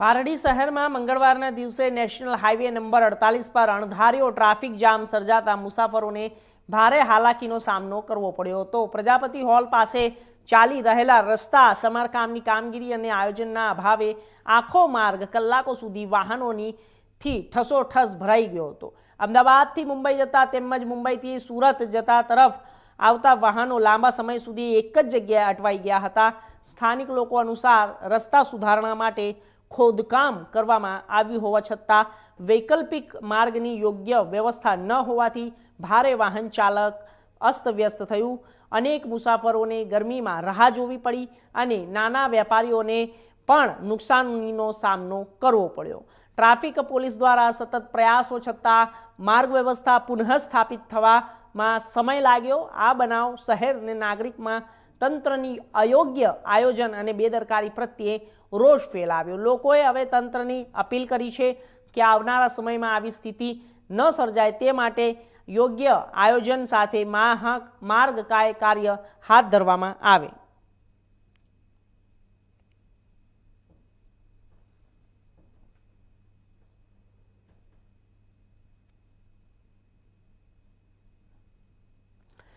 પારડી શહેરમાં મંગળવારના દિવસે નેશનલ હાઈવે નંબર અડતાલીસ પર અણધાર્યો ટ્રાફિક જામ સર્જાતા મુસાફરોને ભારે હાલાકીનો સામનો કરવો પડ્યો હતો. પ્રજાપતિ હોલ પાસે ચાલી રહેલા રસ્તા, સમારકામની કામગીરી અને આયોજનના અભાવે આખો માર્ગ કલાકો સુધી વાહનોની થી ઠસોઠસ ભરાઈ ગયો હતો. અમદાવાદથી મુંબઈ જતા તેમજ મુંબઈથી સુરત જતા તરફ આવતા વાહનો લાંબા સમય સુધી એક જ જગ્યાએ અટવાઈ ગયા હતા. સ્થાનિક લોકો અનુસાર રસ્તા સુધારણા માટે ખોદકામ કરવામાં આવ્યું હોવા છતાં વૈકલ્પિક માર્ગની યોગ્ય વ્યવસ્થા ન હોવાથી ભારે વાહન ચાલક અસ્તવ્યસ્ત થયું. અનેક મુસાફરોને ગરમીમાં રાહ જોવી પડી અને નાના વેપારીઓને પણ નુકસાનીનો સામનો કરવો પડ્યો. ટ્રાફિક પોલીસ દ્વારા સતત પ્રયાસો છતાં માર્ગ વ્યવસ્થા પુનઃસ્થાપિત થવામાં સમય લાગ્યો. આ બનાવ શહેર અને નાગરિકમાં તંત્રની અયોગ્ય આયોજન અને બેદરકારી પ્રત્યે રોષ ફેલાવ્યો. લોકોએ હવે તંત્રની અપીલ કરી છે કે આવનારા સમયમાં આવી સ્થિતિ ન સર્જાય તે માટે યોગ્ય આયોજન સાથે માર્ગ કાર્ય હાથ ધરવામાં આવે.